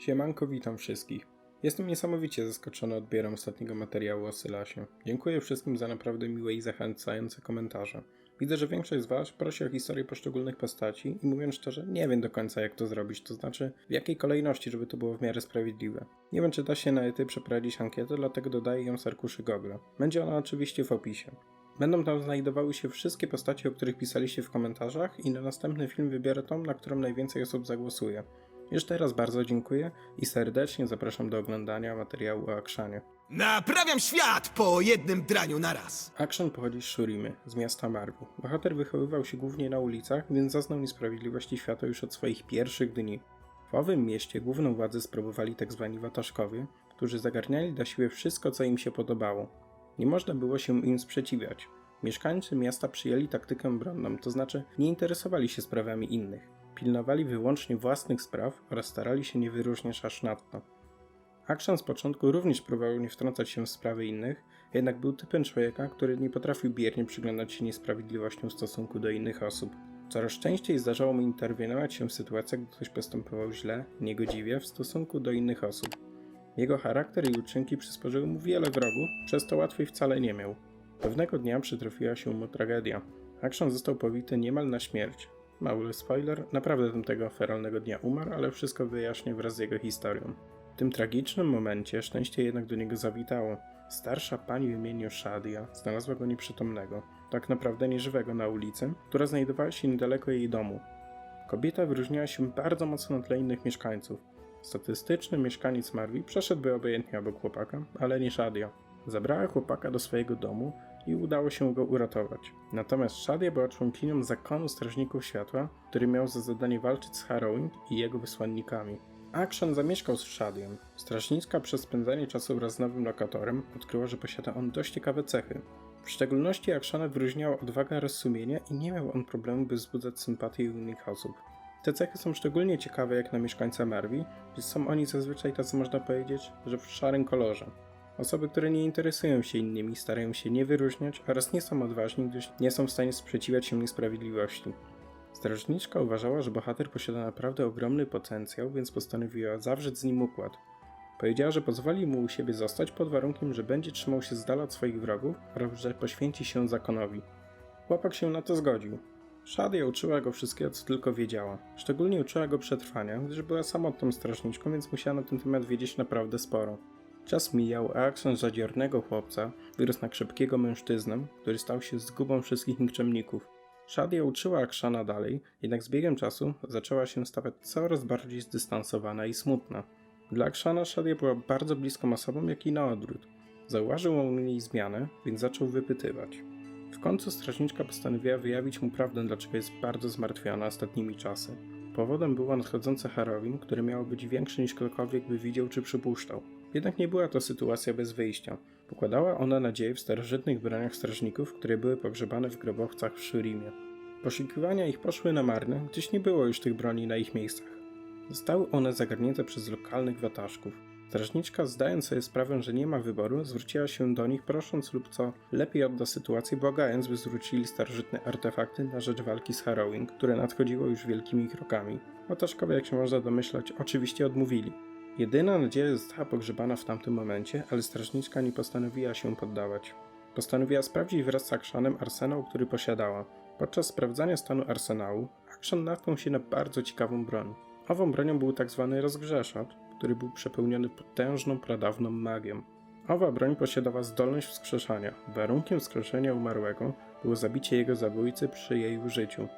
Siemanko, witam wszystkich. Jestem niesamowicie zaskoczony odbierem ostatniego materiału o Sylasie. Dziękuję wszystkim za naprawdę miłe i zachęcające komentarze. Widzę, że większość z Was prosi o historię poszczególnych postaci i mówiąc szczerze, nie wiem do końca jak to zrobić, to znaczy w jakiej kolejności, żeby to było w miarę sprawiedliwe. Nie wiem, czy da się na ety przeprowadzić ankietę, dlatego dodaję ją z arkuszy Google. Będzie ona oczywiście w opisie. Będą tam znajdowały się wszystkie postacie, o których pisaliście w komentarzach i na następny film wybiorę tą, na którą najwięcej osób zagłosuje. Już teraz bardzo dziękuję i serdecznie zapraszam do oglądania materiału o Akshanie. Naprawiam świat po jednym draniu naraz. Akshan pochodzi z Shurimy, z miasta Marwi. Bohater wychowywał się głównie na ulicach, więc zaznał niesprawiedliwości świata już od swoich pierwszych dni. W owym mieście główną władzę sprawowali tzw. wataszkowie, którzy zagarniali na siłę wszystko, co im się podobało. Nie można było się im sprzeciwiać. Mieszkańcy miasta przyjęli taktykę bronną, to znaczy nie interesowali się sprawami innych. Pilnowali wyłącznie własnych spraw oraz starali się nie wyróżniać aż nadto. Akshan z początku również próbował nie wtrącać się w sprawy innych, jednak był typem człowieka, który nie potrafił biernie przyglądać się niesprawiedliwościom w stosunku do innych osób. Coraz częściej zdarzało mu interweniować się w sytuacjach, gdy ktoś postępował źle, niegodziwie w stosunku do innych osób. Jego charakter i uczynki przysporzyły mu wiele wrogów, przez to łatwiej wcale nie miał. Pewnego dnia przytrafiła się mu tragedia. Akshan został powity niemal na śmierć. Mały spoiler, naprawdę tamtego feralnego dnia umarł, ale wszystko wyjaśnię wraz z jego historią. W tym tragicznym momencie szczęście jednak do niego zawitało. Starsza pani w imieniu Shadia znalazła go nieprzytomnego, tak naprawdę nieżywego na ulicy, która znajdowała się niedaleko jej domu. Kobieta wyróżniała się bardzo mocno na tle innych mieszkańców. Statystyczny mieszkaniec Marwi przeszedłby obojętnie obok chłopaka, ale nie Shadia. Zabrała chłopaka do swojego domu i udało się go uratować. Natomiast Shadia była członkinią zakonu Strażników Światła, który miał za zadanie walczyć z Harrowing i jego wysłannikami. Akshan zamieszkał z Shadiem. Strażniczka przez spędzanie czasu wraz z nowym lokatorem odkryła, że posiada on dość ciekawe cechy. W szczególności Akshana wyróżniała odwaga oraz i nie miał on problemu, by wzbudzać sympatię innych osób. Te cechy są szczególnie ciekawe jak na mieszkańca Marwi, gdyż są oni zazwyczaj tacy można powiedzieć, że w szarym kolorze. Osoby, które nie interesują się innymi, starają się nie wyróżniać oraz nie są odważni, gdyż nie są w stanie sprzeciwiać się niesprawiedliwości. Strażniczka uważała, że bohater posiada naprawdę ogromny potencjał, więc postanowiła zawrzeć z nim układ. Powiedziała, że pozwoli mu u siebie zostać pod warunkiem, że będzie trzymał się z dala od swoich wrogów oraz że poświęci się zakonowi. Chłopak się na to zgodził. Shadia uczyła go wszystkiego, co tylko wiedziała. Szczególnie uczyła go przetrwania, gdyż była samotną strażniczką, więc musiała na ten temat wiedzieć naprawdę sporo. Czas mijał, a Akson z zadziornego chłopca wyrósł na krzepkiego mężczyznę, który stał się zgubą wszystkich nikczemników. Shadia uczyła Akshana dalej, jednak z biegiem czasu zaczęła się stawać coraz bardziej zdystansowana i smutna. Dla Akshana Shadia była bardzo bliską osobą, jak i na odwrót. Zauważył on niej zmianę, więc zaczął wypytywać. W końcu strażniczka postanowiła wyjawić mu prawdę, dlaczego jest bardzo zmartwiona ostatnimi czasy. Powodem było nadchodzące Harrowin, które miało być większe niż ktokolwiek by widział czy przypuszczał. Jednak nie była to sytuacja bez wyjścia. Pokładała ona nadzieję w starożytnych broniach strażników, które były pogrzebane w grobowcach w Shurimie. Poszukiwania ich poszły na marne, gdyż nie było już tych broni na ich miejscach. Zostały one zagarnięte przez lokalnych wataszków. Strażniczka, zdając sobie sprawę, że nie ma wyboru, zwróciła się do nich prosząc lub co lepiej odda sytuację, błagając, by zwrócili starożytne artefakty na rzecz walki z Harrowing, które nadchodziło już wielkimi krokami. Wataszkowie, jak się można domyślać, oczywiście odmówili. Jedyna nadzieja została pogrzebana w tamtym momencie, ale strażniczka nie postanowiła się poddawać. Postanowiła sprawdzić wraz z Akshanem arsenał, który posiadała. Podczas sprawdzania stanu arsenału, Akshan natknął się na bardzo ciekawą broń. Ową bronią był tzw. rozgrzeszacz, który był przepełniony potężną, pradawną magią. Owa broń posiadała zdolność wskrzeszania. Warunkiem wskrzeszenia umarłego było zabicie jego zabójcy przy jej użyciu.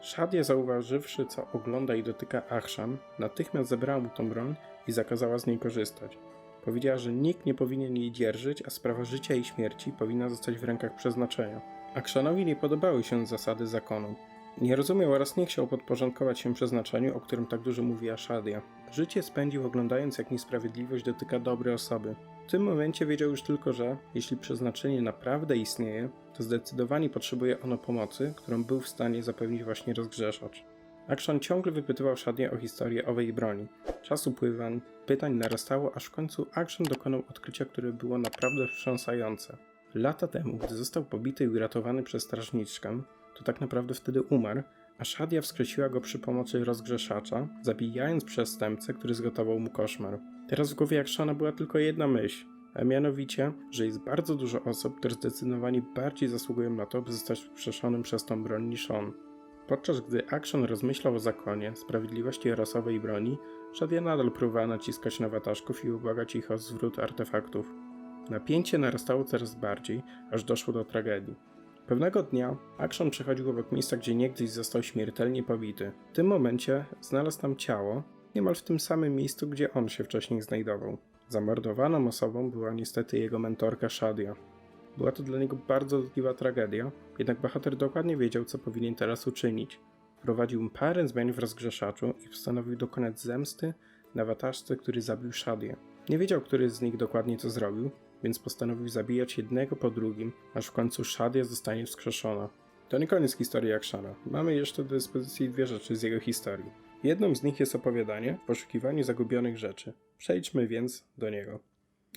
Shadia zauważywszy, co ogląda i dotyka Achshan, natychmiast zabrała mu tą broń i zakazała z niej korzystać. Powiedziała, że nikt nie powinien jej dzierżyć, a sprawa życia i śmierci powinna zostać w rękach przeznaczenia. Akshanowi nie podobały się zasady zakonu. Nie rozumiał oraz nie chciał podporządkować się przeznaczeniu, o którym tak dużo mówiła Shadia. Życie spędził oglądając, jak niesprawiedliwość dotyka dobrej osoby. W tym momencie wiedział już tylko, że jeśli przeznaczenie naprawdę istnieje, to zdecydowanie potrzebuje ono pomocy, którą był w stanie zapewnić właśnie rozgrzeszacz. Akshan ciągle wypytywał Shadię o historię owej broni. Czas upływał, pytań narastało, aż w końcu Akshan dokonał odkrycia, które było naprawdę wstrząsające. Lata temu, gdy został pobity i uratowany przez strażniczkę, to tak naprawdę wtedy umarł, a Shadia wskrzesiła go przy pomocy rozgrzeszacza, zabijając przestępcę, który zgotował mu koszmar. Teraz w głowie Akshana była tylko jedna myśl, a mianowicie, że jest bardzo dużo osób, które zdecydowanie bardziej zasługują na to, by zostać wskrzeszonym przez tą broń niż on. Podczas gdy Action rozmyślał o zakonie, sprawiedliwości rasowej broni, Shadia nadal próbowała naciskać na wataszków i ubłagać ich o zwrót artefaktów. Napięcie narastało coraz bardziej, aż doszło do tragedii. Pewnego dnia Action przechodził obok miejsca, gdzie niegdyś został śmiertelnie pobity. W tym momencie znalazł tam ciało, niemal w tym samym miejscu, gdzie on się wcześniej znajdował. Zamordowaną osobą była niestety jego mentorka Shadia. Była to dla niego bardzo dotkliwa tragedia, jednak bohater dokładnie wiedział, co powinien teraz uczynić. Wprowadził parę zmian w rozgrzeszaczu i postanowił dokonać zemsty na wataszce, który zabił Shadię. Nie wiedział, który z nich dokładnie to zrobił, więc postanowił zabijać jednego po drugim, aż w końcu Shadia zostanie wskrzeszona. To nie koniec historii Akshana. Mamy jeszcze do dyspozycji dwie rzeczy z jego historii. Jedną z nich jest opowiadanie w poszukiwaniu zagubionych rzeczy. Przejdźmy więc do niego.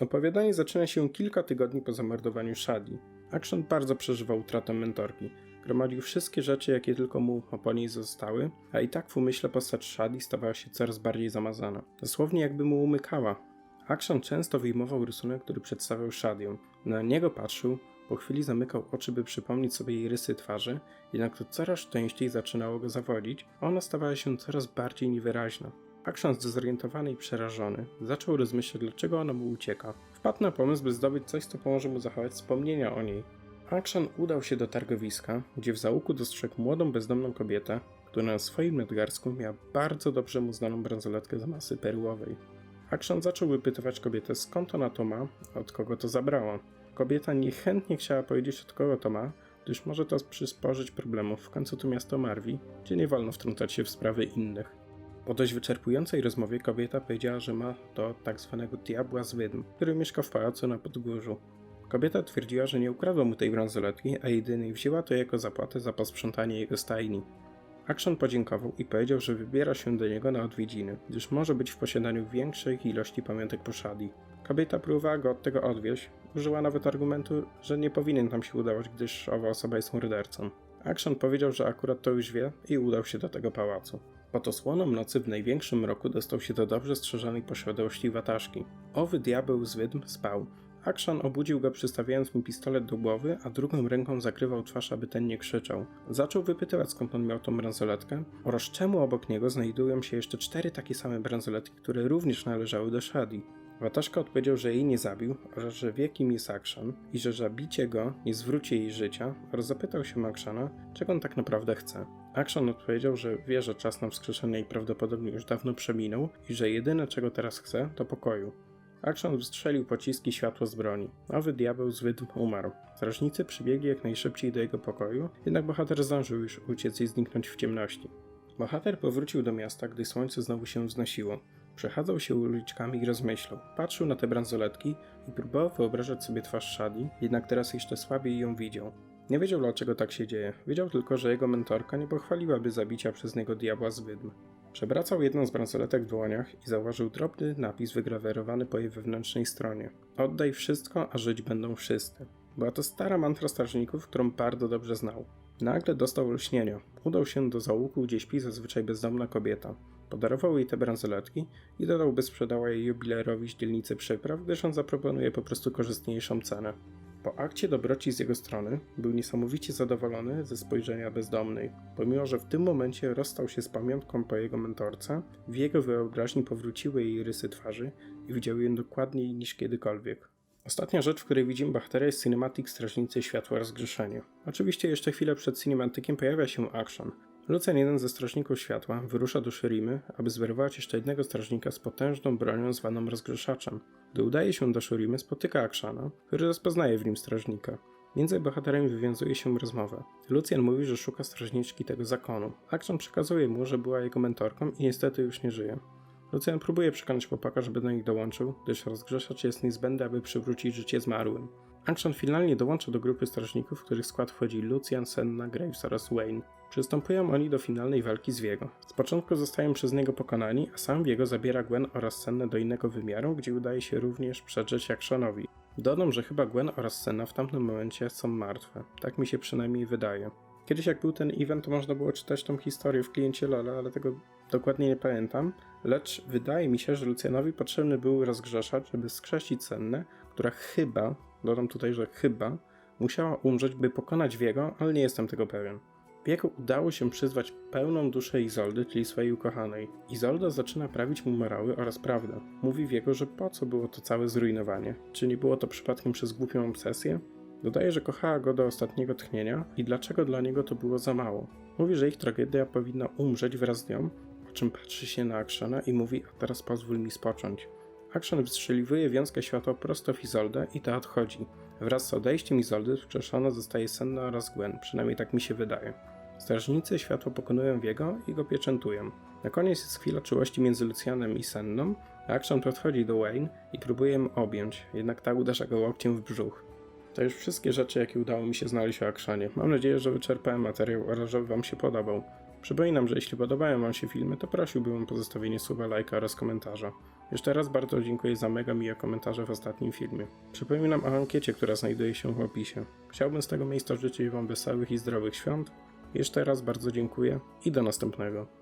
Opowiadanie zaczyna się kilka tygodni po zamordowaniu Shadi. Action bardzo przeżywał utratę mentorki. Gromadził wszystkie rzeczy, jakie tylko mu po niej zostały, a i tak w umyśle postać Shadi stawała się coraz bardziej zamazana. Dosłownie jakby mu umykała. Action często wyjmował rysunek, który przedstawiał Shadię. Na niego patrzył, po chwili zamykał oczy, by przypomnieć sobie jej rysy twarzy, jednak to coraz częściej zaczynało go zawodzić, a ona stawała się coraz bardziej niewyraźna. Action zdezorientowany i przerażony, zaczął rozmyślać, dlaczego ona mu ucieka. Wpadł na pomysł, by zdobyć coś, co pomoże mu zachować wspomnienia o niej. Action udał się do targowiska, gdzie w zaułku dostrzegł młodą, bezdomną kobietę, która na swoim nadgarsku miała bardzo dobrze mu znaną bransoletkę z masy perłowej. Action zaczął wypytywać kobietę, skąd ona to ma, od kogo to zabrała. Kobieta niechętnie chciała powiedzieć, od kogo to ma, gdyż może to przysporzyć problemów. W końcu to miasto Marwi, gdzie nie wolno wtrącać się w sprawy innych. Po dość wyczerpującej rozmowie kobieta powiedziała, że ma to tak zwanego diabła z wydm, który mieszka w pałacu na Podgórzu. Kobieta twierdziła, że nie ukradła mu tej bransoletki, a jedynie wzięła to jako zapłatę za posprzątanie jego stajni. Action podziękował i powiedział, że wybiera się do niego na odwiedziny, gdyż może być w posiadaniu większej ilości pamiątek po Shadi. Kobieta próbowała go od tego odwieźć, użyła nawet argumentu, że nie powinien tam się udawać, gdyż owa osoba jest mordercą. Action powiedział, że akurat to już wie i udał się do tego pałacu. Pod osłoną nocy w największym mroku dostał się do dobrze strzeżonej posiadłości wataszki. Owy diabeł z wydm spał. Action obudził go przystawiając mu pistolet do głowy, a drugą ręką zakrywał twarz, aby ten nie krzyczał. Zaczął wypytywać skąd on miał tą bransoletkę oraz czemu obok niego znajdują się jeszcze cztery takie same bransoletki, które również należały do Shadi. Wataszka odpowiedział, że jej nie zabił oraz że wie kim jest Action i że zabicie go nie zwróci jej życia oraz zapytał się Actiona, czego on tak naprawdę chce. Action odpowiedział, że wie, że czas na wskrzeszenie jej prawdopodobnie już dawno przeminął i że jedyne czego teraz chce to pokoju. Action wystrzelił pociski światło z broni. Nowy diabeł z wydm umarł. Strażnicy przybiegli jak najszybciej do jego pokoju, jednak bohater zdążył już uciec i zniknąć w ciemności. Bohater powrócił do miasta, gdy słońce znowu się wznosiło. Przechadzał się uliczkami i rozmyślał. Patrzył na te bransoletki i próbował wyobrażać sobie twarz Shadi, jednak teraz jeszcze słabiej ją widział. Nie wiedział dlaczego tak się dzieje. Wiedział tylko, że jego mentorka nie pochwaliłaby zabicia przez niego diabła z wydm. Przebracał jedną z bransoletek w dłoniach i zauważył drobny napis wygrawerowany po jej wewnętrznej stronie. Oddaj wszystko, a żyć będą wszyscy. Była to stara mantra strażników, którą bardzo dobrze znał. Nagle dostał lśnienia. Udał się do zaułku, gdzie śpi zazwyczaj bezdomna kobieta. Podarował jej te bransoletki i dodał, by sprzedała je jubilerowi z dzielnicy przypraw, gdyż on zaproponuje po prostu korzystniejszą cenę. Po akcie dobroci z jego strony był niesamowicie zadowolony ze spojrzenia bezdomnej. Pomimo, że w tym momencie rozstał się z pamiątką po jego mentorce, w jego wyobraźni powróciły jej rysy twarzy i widział ją dokładniej niż kiedykolwiek. Ostatnia rzecz, w której widzimy bohatera jest Cinematic Strażnicy Światła Rozgrzeszenia. Oczywiście jeszcze chwilę przed cinematykiem pojawia się action. Lucian, jeden ze Strażników Światła, wyrusza do Shurimy, aby zweryfować jeszcze jednego strażnika z potężną bronią zwaną Rozgrzeszaczem. Gdy udaje się do Shurimy, spotyka Akshana, który rozpoznaje w nim strażnika. Między bohaterami wywiązuje się rozmowa. Lucjan mówi, że szuka strażniczki tego zakonu. Akshan przekazuje mu, że była jego mentorką i niestety już nie żyje. Lucjan próbuje przekonać chłopaka, żeby do nich dołączył, gdyż rozgrzeszacz jest niezbędny, aby przywrócić życie zmarłym. Action finalnie dołącza do grupy strażników, w których skład wchodzi Lucian, Senna, Graves oraz Wayne. Przystępują oni do finalnej walki z Viego. Z początku zostają przez niego pokonani, a sam Viego zabiera Gwen oraz Sennę do innego wymiaru, gdzie udaje się również przedrzeć Actionowi. Dodam, że chyba Gwen oraz Senna w tamtym momencie są martwe. Tak mi się przynajmniej wydaje. Kiedyś jak był ten event, to można było czytać tą historię w kliencie Lola, ale tego dokładnie nie pamiętam. Lecz wydaje mi się, że Lucjanowi potrzebny był rozgrzeszacz, żeby skrzesić Sennę, która chyba, dodam tutaj, że chyba, musiała umrzeć, by pokonać Wiego, ale nie jestem tego pewien. Wiego udało się przyzwać pełną duszę Izoldy, czyli swojej ukochanej. Izolda zaczyna prawić mu morały oraz prawdę. Mówi Wiego, że po co było to całe zrujnowanie? Czy nie było to przypadkiem przez głupią obsesję? Dodaje, że kochała go do ostatniego tchnienia i dlaczego dla niego to było za mało. Mówi, że ich tragedia powinna umrzeć wraz z nią, po czym patrzy się na Akshana i mówi, a teraz pozwól mi spocząć. Akshan wystrzeliwuje wiązkę światła prosto w Izoldę i ta odchodzi. Wraz z odejściem Izoldy wskrzeszona zostaje Senna oraz Gwen, przynajmniej tak mi się wydaje. Strażnicy światło pokonują Wiego i go pieczętują. Na koniec jest chwila czułości między Lucjanem i Senną, a Akshan podchodzi do Wayne i próbuje ją objąć, jednak ta uderza go łokciem w brzuch. To już wszystkie rzeczy, jakie udało mi się znaleźć o Akshanie. Mam nadzieję, że wyczerpałem materiał oraz że Wam się podobał. Przypominam, że jeśli podobają Wam się filmy, to prosiłbym o pozostawienie suba, lajka oraz komentarza. Jeszcze raz bardzo dziękuję za mega miłe komentarze w ostatnim filmie. Przypominam o ankiecie, która znajduje się w opisie. Chciałbym z tego miejsca życzyć Wam wesołych i zdrowych świąt. Jeszcze raz bardzo dziękuję i do następnego.